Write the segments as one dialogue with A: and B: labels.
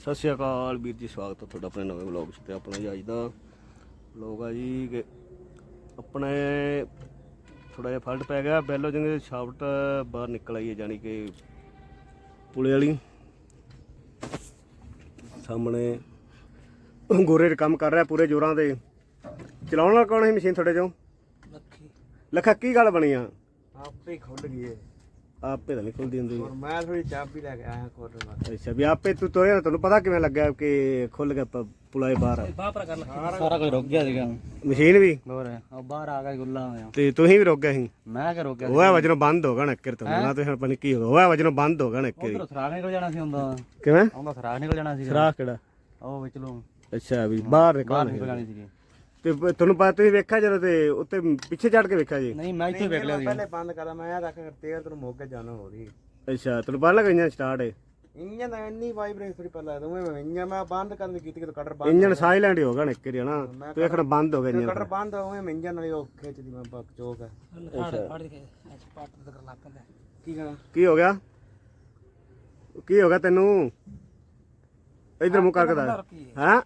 A: ਸਤਿ ਸ਼੍ਰੀ ਅਕਾਲ ਵੀਰ ਜੀ ਸਵਾਗਤ ਹੈ ਤੁਹਾਡਾ ਆਪਣੇ ਨਵੇਂ ਵਲੌਗ 'ਚ ਤੇ ਆਪਣਾ ਜੀ ਅੱਜ ਦਾ ਵਲੌਗ ਆ ਜੀ ਕਿ ਆਪਣੇ ਥੋੜਾ ਜਿਹਾ ਫਲਟ ਪੈ ਗਿਆ ਬੈਲੋ ਜੰਗੇ ਸ਼ਾਫਟ ਬਾਹਰ ਨਿਕਲ ਆਈ ਹੈ ਜਾਨੀ ਕਿ ਪੁਲੇ ਵਾਲੀ। ਸਾਹਮਣੇ ਗੋਰੇ ਕੰਮ ਕਰ ਰਿਹਾ ਪੂਰੇ ਜ਼ੋਰਾਂ ਤੇ। ਚਲਾਉਣ ਵਾਲਾ ਕੌਣ ਹੈ ਮਸ਼ੀਨ ਤੁਹਾਡੇ ਚੋਂ?
B: ਲੱਖੀ।
A: ਲੱਖਾ ਕੀ ਗੱਲ ਬਣੀ ਆ।
B: ਆਪੇ ਹੀ ਖੁੱਲ ਗਈ ਏ।
A: ਆਪੇ ਤਾਂ ਨਹੀਂ ਖੁੱਲਦੀ ਹੁੰਦੀ
B: ਔਰ ਮੈਂ ਥੋੜੀ ਚਾਬੀ ਲੈ ਕੇ ਆਇਆ ਖੋਲਣ ਵਾਸਤੇ
A: ਅੱਛਾ ਵੀ ਆਪੇ ਤੂੰ ਤੋਰਿਆ ਨਾ, ਤੁਹਾਨੂੰ ਪਤਾ ਕਿਵੇਂ ਲੱਗਾ ਕਿ ਖੁੱਲ ਗਿਆ ਪ- ਪੁਲਾ ਇਹ ਬਾਹਰ। ਆ
B: ਬਾਪਰਾ ਕਰ ਲੱਖੀ ਸਾਰਾ ਕੁਝ ਰੁਕ ਗਿਆ ਸੀਗਾ।
A: ਮਸ਼ੀਨ ਵੀ?
B: ਹੋਰ ਉਹ ਬਾਹਰ ਆ ਗਿਆ ਗੁੱਲਾ ਹੋਇਆ।
A: ਤੇ ਤੁਸੀਂ ਵੀ ਰੁਕ ਗਏ ਸੀ?
B: ਮੈਂ ਕਿ ਰੁਕ ਗਿਆ
A: ਉਹ ਵਜਨੋਂ ਬੰਦ ਹੋ ਗਿਆ ਨਾ ਇੱਕਰ ਤੋਂ ਨਾ ਤੇ ਹੁਣ ਪਤਾ ਨੀ ਕੀ ਹੋ ਗਿਆ। ਉਹ ਵਜਨੋਂ ਬੰਦ ਹੋ ਗਿਆ ਨਾ ਇੱਕਰ
B: ਉਧਰ ਸਰਾਖ ਨਿਕਲ ਜਾਣਾ ਸੀ ਹੁੰਦਾ।
A: ਕਿਵੇਂ?
B: ਉਹਦਾ ਸਰਾਖ ਨਿਕਲ ਜਾਣਾ ਸੀ
A: ਸਰਾਖ ਕਿਹੜਾ?
B: ਉਹ ਵਿੱਚ। ਲੋ
A: ਅੱਛਾ ਵੀ ਬਾਹਰ
B: ਬਾਹਰ
A: ਨਿਕਲ
B: ਨਿਕਲ ਜਾਣੀ ਸੀਗੀ।
A: ਤੇ ਪ- ਤੁਹਾਨੂੰ ਪਤਾ ਤੁਸੀਂ ਵੇਖਿਆ ਜਦੋਂ ਤੇ ਉੱਤੇ ਪਿੱਛੇ ਚੜ ਕੇ ਵੇਖਿਆ ਜੀ?
B: ਨਹੀਂ ਮੈਂ ਇੱਥੇ ਵੇਖ ਲਿਆ ਸੀ ਪਹਿਲੇ ਬੰਦ ਕਰਾਂ ਮੈਂ ਆ ਰੱਖ ਤੇਰ ਤੈਨੂੰ ਮੋਕੇ ਜਾਣਾ ਹੋ ਰਹੀ।
A: ਅੱਛਾ ਤੁਹਾਨੂੰ ਪਤਾ ਲੱਗਾ ਇੰਜਨ ਸਟਾਰਟ ਹੈ
B: ਇੰਜਨ ਦਾ ਇੰਨੀ ਵਾਈਬ੍ਰੇਸ਼ਨ ਥੋੜੀ ਪਹਿਲਾਂ ਦੋਵੇਂ ਮੈਂ ਇੰਜਨ ਮੈਂ ਬੰਦ ਕਰਨ ਦੀ ਕੀਤੀ ਕਿ ਕਟਰ ਬੰਦ
A: ਇੰਜਨ ਸਾਇਲੈਂਟ ਹੀ ਹੋ ਗਿਆ ਨਾ ਇੱਕਰ ਹੀ ਹਨਾ? ਤੇ ਵੇਖਣਾ ਬੰਦ ਹੋ ਗਿਆ ਇੰਜਨ
B: ਕਟਰ ਬੰਦ ਹੋਵੇ ਮੈਂ ਇੰਜਨ ਵਾਲੀ ਉਹ ਖਿੱਚਦੀ ਮੈਂ ਬਕ ਚੋਕ ਹੈ ਕੀ ਕਰਾਂ?
A: ਕੀ ਹੋ ਗਿਆ? ਕੀ ਹੋ ਗਿਆ ਤੈਨੂੰ? ਇਧਰ ਮੁੱਕ ਕਰਕੇ ਦੱਸ। ਹੈਂ।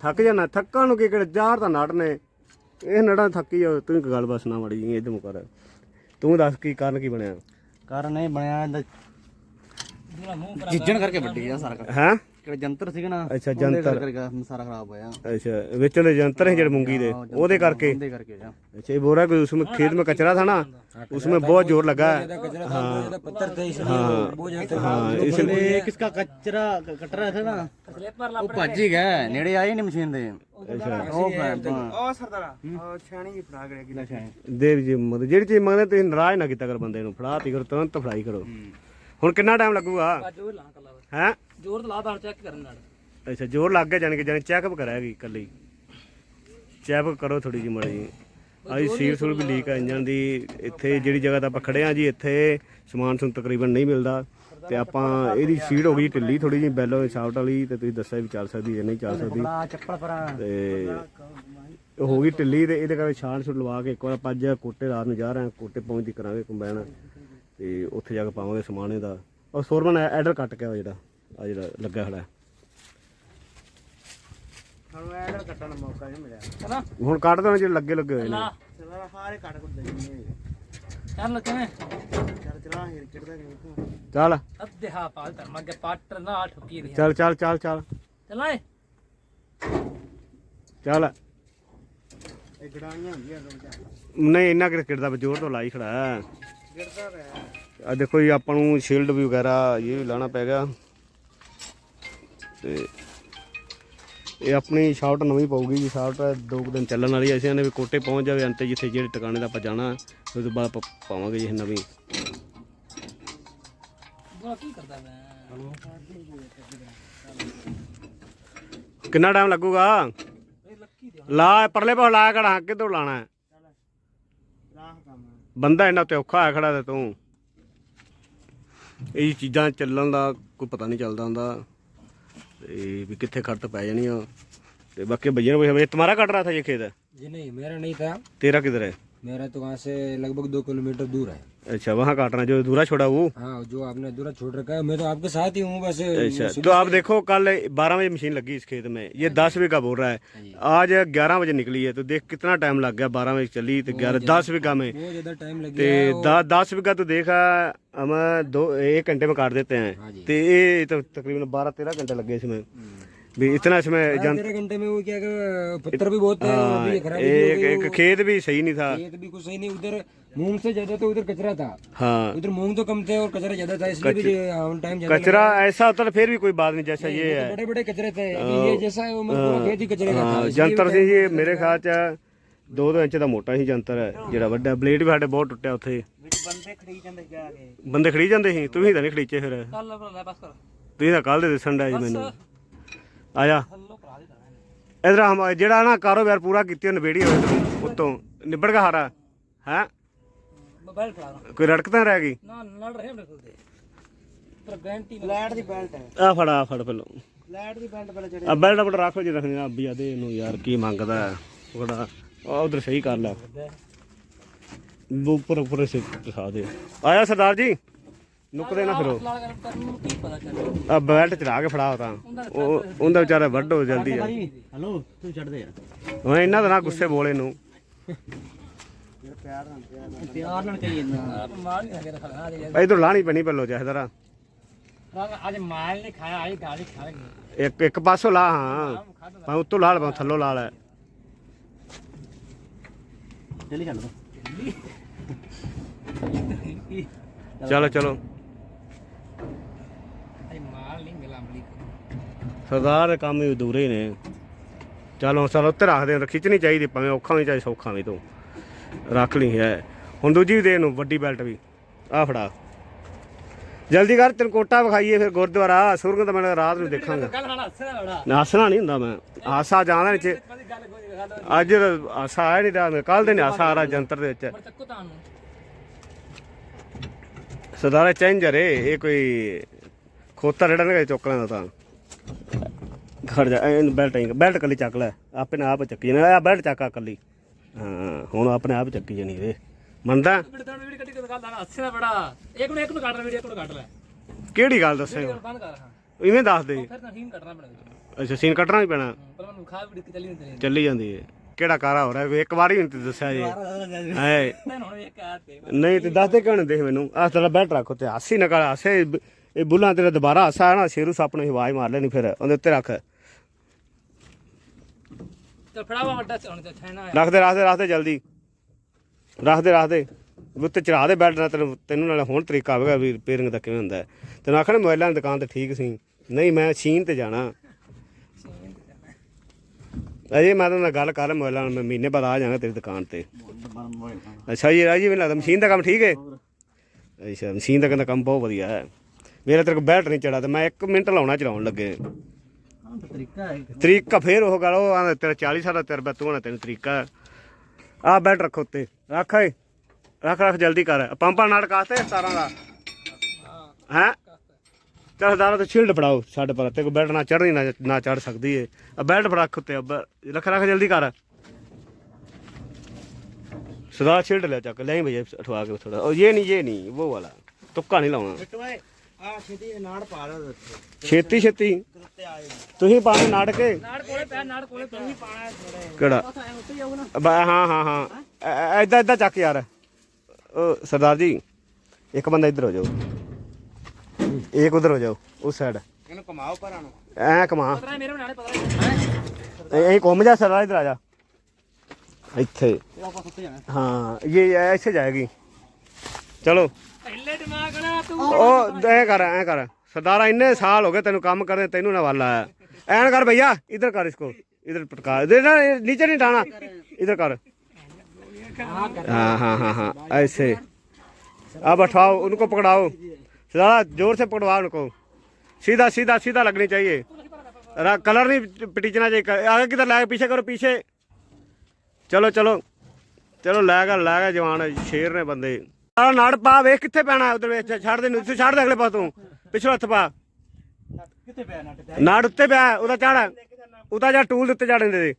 A: ਥੱਕ ਜਾਣਾ ਥੱਕਾਂ ਨੂੰ ਕੀ ਕਿਹੜੇ ਜਾਰ ਤਾਂ ਨੜ ਨੇ ਇਹ ਨੜਾਂ ਥੱਕੀ ਜਾ ਤੂੰ ਇੱਕ ਗੱਲ ਬਸ ਨਾ ਮੜੀ ਜੀ ਇਧਰ ਮੁੱਕ ਕਰ। ਤੂੰ ਦੱਸ ਕੀ ਕਾਰਨ ਕੀ ਬਣਿਆ?
B: ਕਾਰਨ ਇਹ ਬਣਿਆ ਇਹਦਾ ਜਿੱਜਣ ਕਰਕੇ ਵੱਡੀ ਆ ਸਾਰਾ
A: ਹੈ?
B: ਕਿਹੜੇ ਜੰਤਰ ਸੀਗਾ ਨਾ
A: ਅੱਛਾ
B: ਉਹਦੇ
A: ਜੰਤਰ
B: ਕਰਕੇ ਸਾਰਾ ਖਰਾਬ ਹੋਇਆ
A: ਅੱਛਾ ਵਿੱਚ ਦੇ ਜੰਤਰ ਹੈ ਜਿਹੜੇ ਮੂੰਗੀ ਦੇ ਉਹਦੇ ਕਰਕੇ
B: ਉਹਦੇ ਕਰਕੇ ਆ
A: अच्छा ये बोल रहा है कि उसमें खेत में कचरा था ना उसमें बहुत जोर लगा है हाँ
B: पत्थर थे
A: हाँ हाँ इसलिए
B: किसका कचरा कट रहा था ना ਉਹ ਭੱਜ ਹੀ ਗਿਆ ਨੇੜੇ ਆਏ ਨਹੀਂ ਮਸ਼ੀਨ ਦੇ ਉਹ ਉਹ ਸਰਦਾਰਾ ਉਹ ਛਾਣੀ ਜੀ ਫੜਾ ਗਏ ਕਿਲਾ ਛਾਣੀ
A: ਦੇਵ ਜੀ ਮਤਲਬ ਜਿਹੜੀ ਚੀਜ਼ ਮੰਗਦੇ ਤੁਸੀਂ ਨਾਰਾਜ਼ ਨਾ ਕੀਤਾ ਕਰ ਬੰਦੇ ਨੂੰ ਫੜਾ ਤੀ ਕਰੋ ਤੁਰੰਤ ਫੜਾਈ ਕਰੋ ਹੁਣ ਕਿੰਨਾ ਟਾਈਮ ਲੱਗੂਗਾ ਹੈ
B: ਜ਼ੋਰ ਲਾ ਬਾਹਰ ਚੈੱਕ ਕਰਨ ਨਾਲ।
A: ਅੱਛਾ ਜ਼ੋਰ ਲੱਗ ਗਿਆ ਜਾਣੀ ਕਿ ਜਾਣੀ ਚੈੱਕਅਪ ਕਰਾਏਗੀ ਕੱਲੀ ਚੈੱਕ ਕਰੋ ਥੋੜੀ ਜਿਹੀ ਮਾੜੀ ਆਈ ਸੀਲ ਸੂਲ ਵੀ ਲੀਕ ਆ ਇੰਜਨ ਦੀ। ਇੱਥੇ ਜਿਹੜੀ ਜਗ੍ਹਾ ਤੇ ਆਪਾਂ ਖੜੇ ਆ ਜੀ ਇੱਥੇ ਸਮਾਨ ਸੁਣ ਤਕਰੀਬਨ ਨਹੀਂ ਮਿਲਦਾ। ਤੇ ਆਪਾਂ ਇਹਦੀ ਸੀਟ ਹੋ ਗਈ ਢਿੱਲੀ ਥੋੜੀ ਜਿਹੀ ਬੈਲੋ ਸ਼ਾਫਟ ਵਾਲੀ ਤੇ ਤੁਸੀਂ ਦੱਸਿਆ ਵੀ ਚੱਲ ਸਕਦੀ ਹੈ ਨਹੀਂ ਚੱਲ ਸਕਦੀ।
B: ਆ ਚੱਪਲ ਪਰਾਂ
A: ਤੇ ਉਹ ਹੋ ਗਈ ਢਿੱਲੀ ਤੇ ਇਹਦੇ ਕਰਕੇ ਛਾਣ ਛੁੱਟ ਲਵਾ ਕੇ ਇੱਕ ਵਾਰ ਆਪਾਂ ਅੱਜ ਕੋਟੇ ਰਾਤ ਨੂੰ ਜਾ ਰਹੇ ਹਾਂ ਕੋਟੇ ਪਹੁੰਚਦੀ ਕਰਾਂਗੇ ਕੰਬਾਈਨ। ਤੇ ਉੱਥੇ ਜਾ ਕੇ ਪਾਵਾਂਗੇ ਸਮਾਨ ਇਹਦਾ। ਉਹ ਸੋਰਮਨ ਐਡਰ ਕੱਟ ਕੇ ਆ ਜਿਹੜਾ। ਆ ਜਿਹੜਾ ਲੱਗਾ ਖੜਾ।
B: ਸਾਨੂੰ ਐਡਰ ਕੱਟਣ ਦਾ ਮੌਕਾ ਨਹੀਂ ਮਿਲਿਆ।
A: ਹੁਣ ਕੱਢ ਦੇਣਾ ਜਿਹੜੇ ਲੱਗੇ ਲੱਗੇ ਹੋਏ ਨੇ।
B: ਚਲਾ ਹਾਰੇ ਕੱਟ ਕੁੱਟ ਦੇਣੀ
C: ਚੱਲ ਕਿਵੇਂ?
B: ਚੱਲ ਚਲਾ ਹੀਰ ਚੜਦਾ ਕਿ
A: ਚੱਲ।
C: ਅੱਧੇ ਹਾਂ ਪਾਲ ਧਰ ਮੱਗੇ ਪਾਟਰ ਨਾ ਠੁਕੀ
A: ਚੱਲ ਚੱਲ ਚੱਲ ਚੱਲ।
C: ਚਲਾਏ
A: ਚੱਲ।
B: ਇਹ ਗੜਾਈਆਂ ਹੁੰਦੀਆਂ
A: ਨਹੀਂ ਇੰਨਾ ਕ੍ਰਿਕਟ ਦਾ ਜ਼ੋਰ ਤੋਂ ਲਾਈ ਖੜਾ। ਹੈ
B: ਗਿਰਦਾ ਰਿਹਾ
A: ਆ ਦੇਖੋ ਜੀ ਆਪਾਂ ਨੂੰ ਸ਼ੀਲਡ ਵੀ ਵਗੈਰਾ ਇਹ ਵੀ ਲਾਣਾ ਪੈ ਗਿਆ। ਤੇ ਇਹ ਆਪਣੀ ਸ਼ਾਫਟ ਨਵੀਂ ਪਾਉਗੀ ਜੀ ਸ਼ਾਫਟ ਦੋ ਕੁ ਦਿਨ ਚੱਲਣ ਵਾਲੀ ਹੈ ਅਸੀਂ ਨੇ ਵੀ ਕੋਟੇ ਪਹੁੰਚ ਜਾਵੇ ਅੰਤੇ ਜਿੱਥੇ ਜਿਹੜੇ ਟਿਕਾਣੇ ਦਾ ਆਪਾਂ ਜਾਣਾ ਉਸ ਤੋਂ ਬਾਅਦ ਪਾਵਾਂਗੇ ਜੀ ਨਵੀਂ। ਕਿੰਨਾ ਟਾਈਮ ਲੱਗੂਗਾ? ਲਾ, ਪਰਲੇ ਪਾਸੇ ਲਾ ਕੜਾ ਕਿੱਧਰ ਲਾਣਾ ਹੈ? ਬੰਦਾ ਇੰਨਾ ਤੇ ਔਖਾ ਹੋਇਆ ਖੜਾ ਤੇ ਤੂੰ। ਇਹ ਚੀਜ਼ਾਂ ਚੱਲਣ ਦਾ ਕੋਈ ਪਤਾ ਨਹੀਂ ਚੱਲਦਾ ਹੁੰਦਾ। ਤੇ भी कितने खर्च पै जानिया ਤੇ बाकी भैया ने पूछा भैया तुम्हारा कट रहा था ये खेत
B: जी नहीं मेरा नहीं था
A: तेरा किधर है
B: मेरा तो वहाँ से लगभग दो किलोमीटर दूर है।
A: अच्छा वहाँ काटना जो दूरा छोड़ा वो
B: हाँ जो आपने दूरा छोड़ रखा है मैं तो आपके साथ ही हूँ बस।
A: अच्छा तो आप देखो कल 12 बजे मशीन लगी इस खेत में। ये 10 बीघा बोल रहा है। आज 11 बजे निकली है तो देख कितना टाइम लग गया 12 बजे चली तो 11 10 बीघा में। दस बीघा तो देखा हम दो एक घंटे में काट देते हैं। तो ये तो तकरीबन बारह तेरह घंटे लगे इसमें। भी इतना इसमें जन
B: तेरह घंटे में वो क्या कि पत्थर भी बहुत थे वो भी खराब
A: एक एक खेत भी सही नहीं था
B: खेत भी कुछ सही नहीं उधर मूंग से ज्यादा तो उधर कचरा था
A: हाँ
B: उधर मूंग तो कम थे और कचरा ज्यादा था इसलिए भी टाइम ज्यादा
A: कचरा ऐसा होता तो फिर भी कोई बात नहीं जैसा ये है
B: बड़े बड़े कचरे थे अभी ये जैसा है वो मतलब पूरा खेत ही कचरे का था
A: ਹਾਂ ਜੰਤਰ ਸੀ ਜੀ ਮੇਰੇ ਖਿਆਲ ਚ 2-2 ਇੰਚ ਦਾ ਮੋਟਾ ਸੀ ਜੰਤਰ ਹੈ ਜਿਹੜਾ ਵੱਡਾ ਬਲੇਡ ਵੀ ਸਾਡੇ ਬਹੁਤ ਟੁੱਟਿਆ ਉੱਥੇ
B: ਬੰਦੇ ਖੜੀ ਜਾਂਦੇ ਜਾ ਕੇ
A: ਬੰਦੇ ਖੜੀ ਜਾਂਦੇ ਸੀ ਤੁਸੀਂ ਤਾਂ ਨਹੀਂ ਖੜੀਚੇ ਫਿਰ
C: ਕੱਲ ਲੈ ਬਸ ਕਰ
A: ਤੁਸੀਂ ਤਾਂ ਕੱਲ ਦੇ ਦਿਸਣ ਡਿਆ ਜੀ ਮੈਨੂੰ
C: ਤਾਂ
A: ਇਧਰ ਹਮ ਜਿਹੜਾ ਨਾ ਕਾਰੋਬਾਰ ਪੂਰਾ ਕੀਤੀ ਉਹ ਨਵੇੜੀ ਹੋਏ ਤੂੰ ਉਤੋਂ ਨਿਬੜ ਗਿਆ ਹਾਰਾ ਹੈ?
C: ਮੋਬਾਈਲ ਫੜਾ ਰਹਾ
A: ਕੋਈ ਰੜਕ ਤਾਂ ਰਹਿ ਗਈ?
C: ਨਾ ਲੜ ਰਹੇ ਮੇਰੇ ਕੋਲ ਦੇ ਪਰ ਗਾਰੰਟੀ
B: ਲਾਈਟ ਦੀ ਬੈਲਟ ਹੈ।
A: ਆ ਫੜਾ ਫੜ ਪਹਿਲੋਂ।
B: ਲਾਈਟ ਦੀ ਬੈਲਟ ਪਹਿਲਾਂ ਚੜੇ
A: ਆ ਬੈਲਟ ਬਟ ਰੱਖੋ ਜੇ ਰੱਖਣੀ ਆ। ਅੱਬੀ ਆ ਦੇ ਇਹਨੂੰ ਯਾਰ ਕੀ ਮੰਗਦਾ ਹੈ? ਉਹ ਕਿਹੜਾ ਆ ਉਧਰ ਸਹੀ ਕਰ ਲੈ। ਉੱਪਰ ਉੱਪਰ ਸੇ ਦਿਖਾ ਦੇ। ਆਇਆ ਸਰਦਾਰ ਜੀ? ਨੁਕਦੇ ਨਾ ਫਿਰੋ।
C: ਚੱਲ?
A: ਆ ਬੈਲਟ ਚੜਾ ਕੇ ਫੜਾ ਤਾਂ। ਉਹ ਉਹਦਾ ਵਿਚਾਰਾ ਵੱਡੋ ਜਲਦੀ ਆ।
B: ਹਲੋ ਤੂੰ ਛੱਡ ਦੇ ਯਾਰ
A: ਹੁਣ ਇਹਨਾਂ ਦਾ ਨਾ ਗੁੱਸੇ ਬੋਲੇ ਨੂੰ।
B: ਪਿਆਰ ਨਾਲ ਕਹੀ
C: ਮਾਰ ਨਹੀਂ ਆ ਜੇ
A: ਇਧਰ ਲਾਣੀ ਪੈਣੀ ਪੱਲੋ ਚਾਹਦਰਾ
C: ਅੱਜ ਮਾਲ ਨਹੀਂ ਖਾਇਆ ਅੱਜ ਗਾਲੀ ਖਾ
A: ਇੱਕ ਇੱਕ ਪਾਸੋਂ ਲਾ ਹਾਂ। ਪਾ ਉੱਤੋਂ ਲਾਲ ਪਾ ਥੱਲੋਂ ਲਾਲ ਹੈ
B: ਦੋ।
A: ਚਲੋ ਚਲੋ
C: ਅੱਜ ਮਾਲ ਨਹੀਂ ਮਿਲਾ ਅਮਲੀ
A: ਸਰਦਾਰ ਦੇ ਕੰਮ ਹੀ ਅਧੂਰੇ ਹੀ ਨੇ। ਚਲੋ ਚਲ ਉੱਤੇ ਰੱਖ ਦੇ ਖਿੱਚਣੀ ਚਾਹੀਦੀ ਭਾਵੇਂ ਔਖਾ ਵੀ ਚਾਹੇ ਸੌਖਾ ਵੀ ਤੂੰ। ਰੱਖ ਲਈ ਹੈ। ਹੁਣ ਦੂਜੀ ਦੇ ਨੂੰ ਵੱਡੀ ਬੈਲਟ ਵੀ। ਆ ਫੜਾ। ਜਲਦੀ ਕਰ ਤੈਨੂੰ ਕੋਟਾ ਵਿਖਾਈਏ ਫਿਰ ਗੁਰਦੁਆਰਾ। ਸੁਰਗ ਤਾਂ ਮੈਂ ਰਾਤ ਨੂੰ ਦੇਖਾਂਗਾ।
C: ਹੱਸਣਾ
A: ਨਹੀਂ ਹੁੰਦਾ ਮੈਂ। ਆਸਾ ਜਾਣਾ ਵਿੱਚ। ਅੱਜ ਆਸਾ ਆਇਆ ਨਹੀਂ ਰਾਤ ਕੱਲ ਦੇ ਨੇ ਆਸਾ ਆ ਰਿਹਾ ਜੰਤਰ ਦੇ ਵਿੱਚ। ਸਰਦਾਰਾ ਚੇਂਜਰ ਏ ਇਹ ਕੋਈ ਖੋਤਾ ਰੜਾ ਨਾ ਚੁੱਕ ਲੈਂਦਾ ਤਾਂ। ਖੜ ਜਾ ਇਹਨੂੰ ਬੈਲਟ ਆਈ ਬੈਲਟ ਕੱਲੀ ਚੱਕ ਲੈ ਆਪੇ ਨਾ ਆਪ ਚੱਕੀ ਜਾਣਾ ਆ ਬੈਲਟ ਚੱਕਾ ਕੱਲੀ ਹਾਂ, ਹੁਣ ਆਪਣੇ ਆਪ ਚੱਕੀ ਜਾਣੀ ਵੇ ਮੰਨਦਾ? ਕਿਹੜੀ ਗੱਲ ਦੱਸੇ ਇਵੇਂ ਦੱਸ ਦੇ। ਅੱਛਾ, ਸੀਨ ਕੱਟਣਾ ਵੀ ਪੈਣਾ।
C: ਚੱਲੀ
A: ਜਾਂਦੀ ਏ। ਕਿਹੜਾ ਕਾਰਾ ਹੋ ਰਿਹਾ? ਇੱਕ ਵਾਰੀ ਨਹੀਂ ਤੇ ਦੱਸਿਆ ਜੀ। ਹੈ ਨਹੀਂ, ਤੇ ਦੱਸ ਦੇ ਕਿਉਂ ਨਹੀਂ ਦੇਖ ਮੈਨੂੰ? ਆਹ ਤੇਰਾ ਬੈਲਟ ਰੱਖ ਉੱਤੇ। ਹਾਸੀ ਨਾ ਕਰ, ਹਾਸੇ, ਇਹ ਬੁੱਲਾਂ ਤੇਰਾ ਦੁਬਾਰਾ ਹਾਸਾ ਨਾ, ਸ਼ੇਰੂ ਸੱਪ ਨੂੰ ਆਵਾਜ਼ ਮਾਰ ਲੈਣੀ ਫਿਰ, ਉਹਦੇ ਉੱਤੇ ਰੱਖ।
C: ਤੇ ਫੜਾਵਾ ਵੱਡਾ ਹੁਣ ਤੇ ਛੈਣਾ
A: ਰੱਖ ਦੇ ਰੱਖ ਦੇ ਰੱਖ ਦੇ ਜਲਦੀ। ਰੱਖ ਦੇ ਰੱਖ ਦੇ। ਉੱਤੇ ਚੜਾ ਦੇ ਬੈਲਟ ਨਾਲ ਤੈਨੂੰ ਤੈਨੂੰ ਨਾਲ ਹੁਣ ਤਰੀਕਾ ਆਵੇਗਾ ਵੀ ਰਿਪੇਅਰਿੰਗ ਦਾ ਕਿਵੇਂ ਹੁੰਦਾ ਹੈ। ਤੈਨੂੰ ਆਖਣਾ ਮੋਬਾਈਲਾਂ ਦੀ ਦੁਕਾਨ ਤੇ ਠੀਕ ਸੀ। ਨਹੀਂ, ਮੈਂ ਸ਼ੀਨ ਤੇ ਜਾਣਾ। ਅਜੇ ਮੈਂ ਤੁਹਾਨੂੰ ਗੱਲ ਕਰ ਮੋਬਾਈਲਾਂ ਨਾਲ ਮੈਂ ਮਹੀਨੇ ਬਾਅਦ ਆ ਜਾਵਾਂਗਾ ਤੇਰੀ ਦੁਕਾਨ ਤੇ। ਅੱਛਾ ਜੀ ਰਾਜੀ ਮੈਨੂੰ ਲੱਗਦਾ ਮਸ਼ੀਨ ਦਾ ਕੰਮ ਠੀਕ ਹੈ? ਅੱਛਾ, ਮਸ਼ੀਨ ਦਾ ਕਹਿੰਦਾ ਕੰਮ ਬਹੁਤ ਵਧੀਆ ਹੈ। ਮੇਰਾ ਤੇਰੇ ਕੋਲ ਬੈਲਟ ਨਹੀਂ ਚੜਾ ਤੇ ਮੈਂ 1 ਮਿੰਟ ਲਾਉਣਾ ਚਲਾਉਣ ਲੱਗੇ।
B: ਤਰੀਕਾ ਹੈ
A: ਤਰੀਕਾ ਫੇਰ ਉਹ ਗੱਲ ਉਹ ਆਂਦਾ ਤੇਰਾ 40 ਸਾਲ ਦਾ ਤਜਰਬਾ ਤੂੰ ਹੋਣਾ ਤੈਨੂੰ ਤਰੀਕਾ ਆ ਬੈਲਟ ਰੱਖੋ ਉੱਤੇ ਰੱਖ ਏ ਰੱਖ ਰੱਖ ਜਲਦੀ ਕਰ। ਪੰਪਾ ਨਾਟਕ ਆਸਤੇ 17 ਦਾ। ਹੈ? ਚਲ ਦਾਰਾ ਤੇ ਸ਼ੀਲਡ ਫੜਾਓ ਸਾਡੇ ਪਰ ਤੇ ਕੋ ਬੈਲਟ ਨਾ ਚੜਨੀ ਨਾ ਨਾ ਚੜ ਸਕਦੀ ਏ। ਆ ਬੈਲਟ ਫੜਾ ਰੱਖ ਉੱਤੇ ਰੱਖ ਰੱਖ ਜਲਦੀ ਕਰ। ਸਦਾ ਸ਼ੀਲਡ ਲੈ ਚੱਕ ਲੈ ਭਈਆ ਉਠਵਾ ਕੇ ਥੋੜਾ ਉਹ ਇਹ ਨਹੀਂ ਇਹ ਨਹੀਂ ਉਹ ਵਾਲਾ ਤੁੱਕਾ ਨਹੀਂ ਲਾਉਣਾ।
B: ਬਿੱਟੂ ਆ ਛੇਤੀ ਨਾੜ ਪਾ ਦੋ
A: ਛੇਤੀ ਛੇਤੀ।
B: ਉੱਤੇ ਆਏ
A: ਤੁਸੀਂ ਪਾਣੇ ਨਾਟਕੇ
C: ਨਾੜ ਕੋਲੇ ਪੈ ਨਾੜ ਕੋਲੇ ਪੈ। ਪਾਣਾ ਥੋੜੇ
A: ਕਿਹੜਾ? ਬਾ- ਹਾਂ ਹਾਂ ਹਾਂ। ਐਦਾਂ ਐਦਾਂ ਚੱਕ ਯਾਰ। ਉਹ ਸਰਦਾਰ ਜੀ ਇੱਕ ਬੰਦਾ ਇੱਧਰ ਹੋ ਜਾਓ। ਇੱਕ ਉਧਰ ਹੋ ਜਾਓ ਉਸ ਸਾਈਡ
B: ਇਹਨੂੰ ਕਮਾਓ ਪਰਾਂ ਨੂੰ।
A: ਐ ਕਮਾ
C: ਪਤਾ ਮੇਰੇ ਨਾਲ ਪਤਾ
A: ਐ ਘੁੰਮ ਜਾ ਸਰਦਾਰ ਇੱਧਰ ਆ ਜਾ। ਇੱਥੇ।
B: ਇਹ ਆਪਾਂ ਉੱਤੇ ਜਾਣਾ।
A: ਹਾਂ ਇਹ ਐਸੇ ਜਾਏਗੀ। ਚਲੋ।
C: ਪਹਿਲੇ ਦਿਮਾਗ ਨਾ ਤੂੰ
A: ਉਹ ਐ ਕਰ ਐ ਕਰ ਸਰਦਾਰਾ ਇੰਨੇ ਸਾਲ ਹੋ ਗਏ ਤੈਨੂੰ ਕੰਮ ਕਰਦੇ ਤੈਨੂੰ ਨਾ ਵੱਲ ਆਇਆ ਐਨ ਕਰ ਭਈਆ ਇਧਰ ਕਰ ਇਸਕੋ ਇਧਰ ਪਟਕਾ इधर ना नीचे नहीं डाना इधर कर हाँ हाँ हाँ हाँ ऐसे अब उठाओ उनको पकड़ाओ ज़्यादा जोर से पकड़वाओ उनको सीधा सीधा सीधा लगनी चाहिए रा- कलर नहीं पिटीचना चाहिए आगे किधर लाएगा पीछे करो पीछे चलो चलो ਚਲੋ ਲੈ ਗਿਆ ਲੈ ਗਿਆ ਜਵਾਨ ਸ਼ੇਰ ਨੇ ਬੰਦੇ ਆ ਨਾੜ ਪਾ ਵੇਖ ਕਿੱਥੇ ਪੈਣਾ ਉਧਰ ਵੇਖ ਛੱਡ ਦੇ ਨੂੰ ਇੱਥੇ ਛੱਡ ਦੇ ਅਗਲੇ ਪਾਸੋਂ ਪਿਛਲੇ ਹੱਥ ਪਾ।
B: ਕਿੱਥੇ ਪਿਆ
A: ਨਾੜ ਉੱਤੇ ਪਿਆ ਉਹਦਾ ਚੜ ਉਹਦਾ ਜਾ ਟੂਲ ਦੇ ਉੱਤੇ ਚੜ ਦਿੰਦੇ ਦੇ।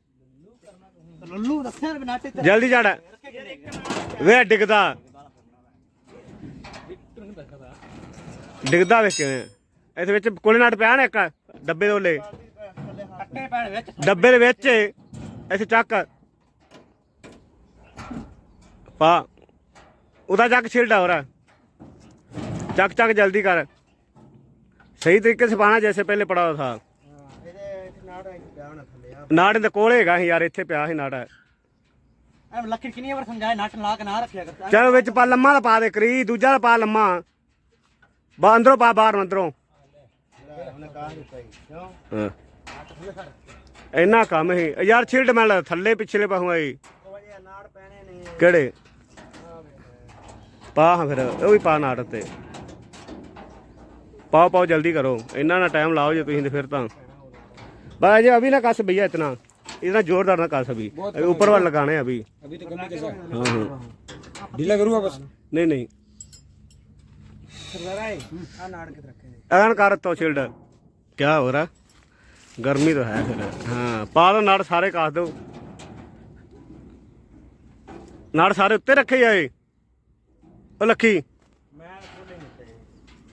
B: ਲੱਲੂ
A: ਜਲਦੀ ਚੜ ਵੇ ਡਿੱਗਦਾ। ਡਿੱਗਦਾ ਵੇਖ ਕਿਵੇਂ। ਇਹਦੇ ਵਿੱਚ ਕੋਲੇ ਨਾੜ ਪਿਆ ਨਾ ਇੱਕ ਡੱਬੇ ਦੇ
C: ਵਿੱਚ।
A: ਡੱਬੇ ਦੇ ਵਿੱਚ ਇੱਥੇ ਚੱਕ। ਪਾ। ਉਹਦਾ ਚੱਕ ਛਿਲਡਾ ਹੋ ਰਹਾ ਚੱਕ ਚੱਕ ਜਲਦੀ ਕਰ। ਸਹੀ ਤਰੀਕੇ ਸੇ ਪਾਣਾ ਜੈਸੇ ਪਹਿਲੇ ਪੜਾ ਹੋਇਆ ਥਾ
B: ਇਹਦੇ ਨਾੜ ਪਿਆ ਹੋਣਾ ਥੱਲੇ। ਆ
A: ਨਾੜ ਦੇ ਕੋਲ ਹੈਗਾ ਸੀ ਯਾਰ ਇੱਥੇ ਪਿਆ ਸੀ ਨਾੜ।
B: ਐ ਲੱਖੀ ਕਿੰਨੀ ਵਾਰ ਸਮਝਾਇਆ ਨੱਟ ਲਾ ਕੇ ਨਾ ਰੱਖਿਆ ਕਰ।
A: ਚਲੋ ਵਿੱਚ ਪਾ ਲੰਮਾ ਦਾ ਪਾ ਦੇ ਕਰੀ ਦੂਜਾ ਦਾ ਪਾ ਲੰਮਾ। ਬਾ ਅੰਦਰੋਂ ਪਾ ਬਾਹਰ ਅੰਦਰੋਂ। ਇੰਨਾ ਕੰਮ ਹੀ ਯਾਰ ਛਿਲਡ ਮੈਂ ਥੱਲੇ ਪਿਛਲੇ ਪਾਹੂ ਆਈ। ਕਿਹੜੇ? ਪਾ ਹਾਂ ਫਿਰ ਉਹ ਵੀ ਪਾ ਨਾੜ ਤੇ ਪਾਓ ਪਾਓ ਜਲਦੀ ਕਰੋ। ਇੰਨਾ ਨਾ ਟਾਈਮ ਲਾਓ ਜੇ ਤੁਸੀਂ ਤੇ ਫਿਰ ਤਾਂ। ਬਸ ਜੇ ਅਭੀ ਨਾ ਕਸ ਭਈਆ ਇਤਨਾ। ਇਤਨਾ ਜ਼ੋਰਦਾਰ ਨਾ ਕਸ ਅਭੀ। ਉੱਪਰ ਵੱਲ ਲਗਾਣੇ ਅਭੀ। अभी
D: तो कम कैसा
A: है हाँ हाँ
D: ढीला करूँगा बस
B: ਨਹੀਂ। ਨਹੀਂ
A: ਐਨ ਕਰ ਤੋ ਛਿਲਡ। ਕੀ ਹੋ ਰਿਹਾ? ਗਰਮੀ ਤਾਂ ਹੈ ਫਿਰ। ਹਾਂ ਪਾ ਦੋ ਨਾੜ ਸਾਰੇ ਕਾਸ ਦੋ ਨਾੜ ਸਾਰੇ ਉੱਤੇ ਰੱਖੇ ਆਏ Olha aqui.